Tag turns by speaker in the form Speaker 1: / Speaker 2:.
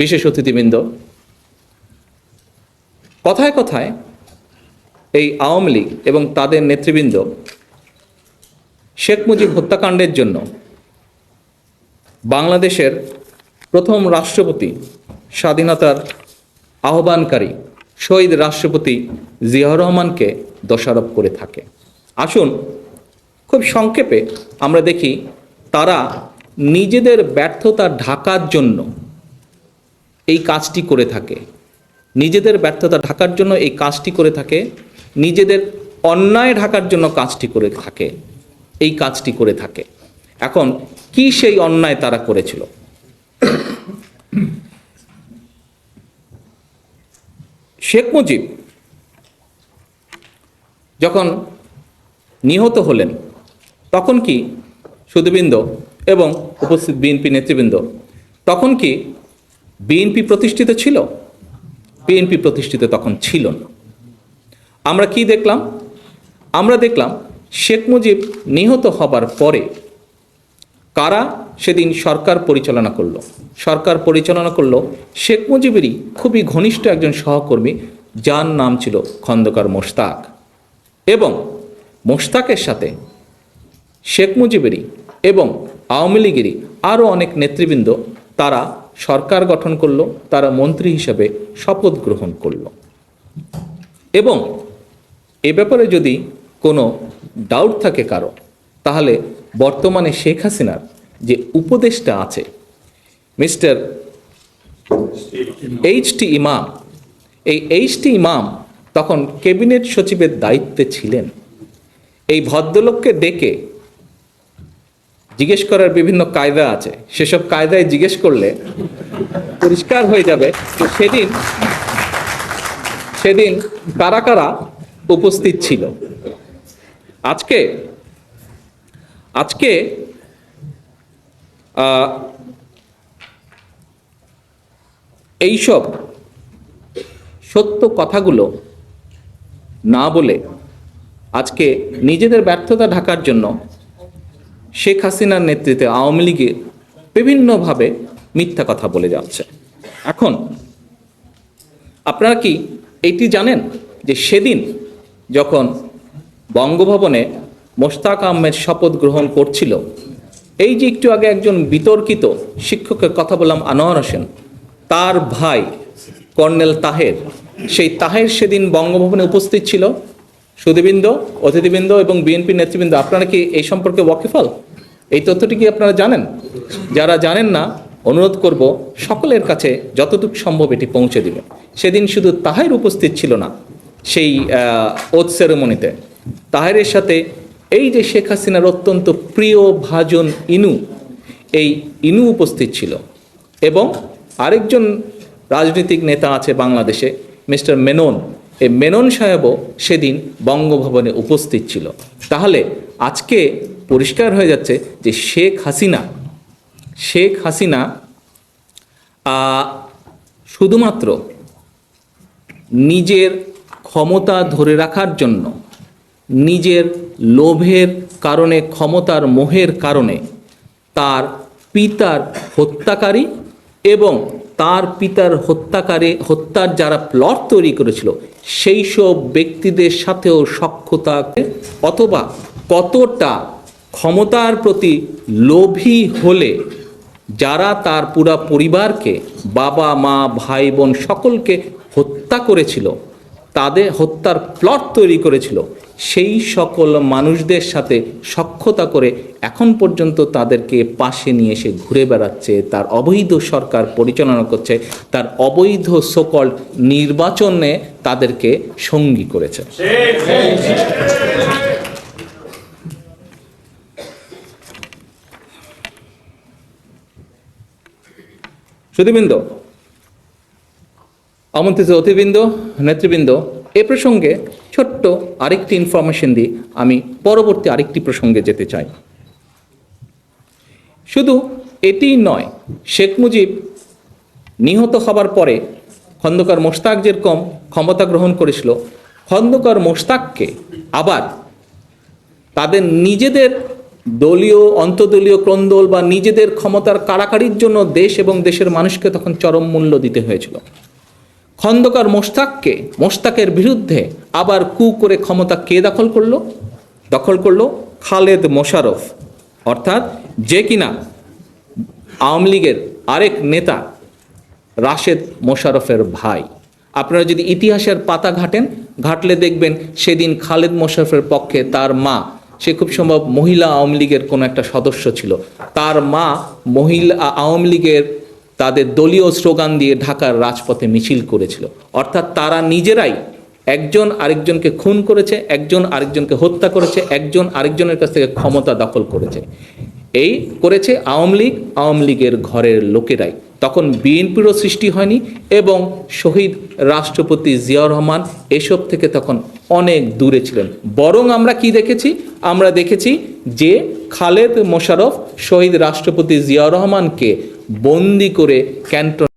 Speaker 1: বিশেষ অতিথিবৃন্দ, কথায় কথায় এই আওয়ামী লীগ এবং তাদের নেতৃবৃন্দ শেখ মুজিব হত্যাকাণ্ডের জন্য বাংলাদেশের প্রথম রাষ্ট্রপতি, স্বাধীনতার আহ্বানকারী শহীদ রাষ্ট্রপতি জিয়াউর রহমানকে দোষারোপ করে থাকে। আসুন খুব সংক্ষেপে আমরা দেখি তারা নিজেদের ব্যর্থতা ঢাকার জন্য এই কাজটি করে থাকে। নিজেদের ব্যর্থতা ঢাকার জন্য এই কাজটি করে থাকে। নিজেদের অন্যায় ঢাকার জন্য কাজটি করে থাকে। এই কাজটি করে থাকে। এখন কি সেই অন্যায় তারা করেছিল? শেখ মুজিব যখন নিহত হলেন তখন কি সুদবৃন্দ এবং উপস্থিত বিএনপি নেতৃবৃন্দ? তখন কি বিএনপি প্রতিষ্ঠিত ছিল? বিএনপি প্রতিষ্ঠিত তখন ছিল না। আমরা কি দেখলাম? আমরা দেখলাম শেখ মুজিব নিহত হবার পরে কারা সেদিন সরকার পরিচালনা করল? সরকার পরিচালনা করল শেখ মুজিবেরই খুবই ঘনিষ্ঠ একজন সহকর্মী, যার নাম ছিল খন্দকার মোশতাক। এবং মোশতাকের সাথে শেখ মুজিবেরই এবং আওয়ামী লীগেরই আরও অনেক নেতৃবৃন্দ তারা সরকার গঠন করল, তারা মন্ত্রী হিসাবে শপথ গ্রহণ করল। এবং এ ব্যাপারে যদি কোনো ডাউট থাকে কারও, তাহলে বর্তমানে শেখ হাসিনার যে উপদেষ্টা আছে, মিস্টার এইচ টি ইমাম, এই এইচ টি ইমাম তখন ক্যাবিনেট সচিবের দায়িত্বে ছিলেন। এই ভদ্রলোককে ডেকে জিজ্ঞেস করার বিভিন্ন কায়দা আছে। সেসব কায়দায় জিজ্ঞেস করলে পরিষ্কার হয়ে যাবে। সেদিন সেদিন কারা কারা উপস্থিত ছিল? আজকে আজকে এইসব সত্য কথাগুলো না বলে আজকে নিজেদের ব্যর্থতা ঢাকার জন্য শেখ হাসিনার নেতৃত্বে আওয়ামী লীগে বিভিন্নভাবে মিথ্যা কথা বলে যাচ্ছে। এখন, আপনারা কি এটি জানেন যে সেদিন যখন বঙ্গভবনে মোশতাক আহমেদ শপথ গ্রহণ করছিল, এই যে একটু আগে একজন বিতর্কিত শিক্ষকের কথা বললাম আনোয়ার হোসেন, তার ভাই কর্নেল তাহের, সেই তাহের সেদিন বঙ্গভবনে উপস্থিত ছিল। সুদীবৃন্দ অতিথিবৃন্দ এবং বিএনপি নেতৃবৃন্দ, আপনারা কি এই সম্পর্কে ওয়াকিফল? এই তথ্যটি কি আপনারা জানেন? যারা জানেন না, অনুরোধ করব সকলের কাছে যতটুকু সম্ভব এটি পৌঁছে দিবেন সেদিন শুধু তাহের উপস্থিত ছিল না, সেই ওথ সেরেমনিতে তাহেরের সাথে এই যে শেখ হাসিনার অত্যন্ত প্রিয় ভাজন ইনু, এই ইনু উপস্থিত ছিল এবং আরেকজন রাজনৈতিক নেতা আছে বাংলাদেশে, মিস্টার মেনন। এই মেনন সাহেবও সেদিন বঙ্গভবনে উপস্থিত ছিল। তাহলে আজকে পরিষ্কার হয়ে যাচ্ছে যে শেখ হাসিনা শেখ হাসিনা শুধুমাত্র নিজের ক্ষমতা ধরে রাখার জন্য, নিজের লোভের কারণে, ক্ষমতার মোহের কারণে তার পিতার হত্যাকারী এবং তার পিতার হত্যাকারে, হত্যার যারা প্লট তৈরি করেছিল, সেই সব ব্যক্তিদের সাথেও সক্ষতা অথবা কতটা ক্ষমতার প্রতি লোভী হলে যারা তার পুরা পরিবারকে বাবা, মা, ভাই, বোন সকলকে হত্যা করেছিল তাদের হত্যার প্লট তৈরি করেছিল। সেই সকল মানুষদের সাথে সক্ষতা করে এখন পর্যন্ত তাদেরকে পাশে নিয়ে এসে ঘুরে বেড়াচ্ছে। তার অবৈধ সরকার পরিচালনা করছে। তার অবৈধ সকল নির্বাচনে তাদেরকে সঙ্গী করেছে। সুদীবৃন্দ আমন্ত্রিত অতিবৃন্দ নেতৃবৃন্দ, এ প্রসঙ্গে ছোট্ট আরেকটি ইনফরমেশন দিয়ে আমি পরবর্তী আরেকটি প্রসঙ্গে যেতে চাই। শুধু এটিই নয়, শেখ মুজিব নিহত হবার পরে খন্দকার মোশতাক যেরকম ক্ষমতা গ্রহণ করেছিল, খন্দকার মোশতাককে আবার তাদের নিজেদের দলীয় অন্তদলীয় ক্রন্দল বা নিজেদের ক্ষমতার কারাকারির জন্য দেশ এবং দেশের মানুষকে তখন চরম মূল্য দিতে হয়েছিল। খন্দকার মোশতাককে, মোশতাকের বিরুদ্ধে আবার কু করে ক্ষমতা কে দখল করল? দখল করল খালেদ মোশারফ অর্থাৎ যে কিনা আওয়ামী লীগের আরেক নেতা রাশেদ মোশারফের ভাই। আপনারা যদি ইতিহাসের পাতা ঘাটেন, ঘাটলে দেখবেন সেদিন খালেদ মোশারফের পক্ষে তার মা, সে খুব সম্ভব মহিলা আওয়ামী লীগের কোনো একটা সদস্য ছিল। তার মা মহিলা আওয়ামী লীগের তাদের দলীয় স্লোগান দিয়ে ঢাকার রাজপথে মিছিল করেছিল। অর্থাৎ তারা নিজেরাই একজন আরেকজনকে খুন করেছে, একজন আরেকজনকে হত্যা করেছে, একজন আরেকজনের কাছ থেকে ক্ষমতা দখল করেছে। এই করেছে আওয়ামী লীগ, আওয়ামী লীগের ঘরের লোকেরাই। তখন বিএনপিরও সৃষ্টি হয়নি এবং শহীদ রাষ্ট্রপতি জিয়াউর রহমান এসব থেকে তখন অনেক দূরে ছিলেন। বরং আমরা কি দেখেছি? আমরা দেখেছি যে খালেদ মোশারফ শহীদ রাষ্ট্রপতি জিয়াউর রহমানকে বন্দি করে ক্যান্টন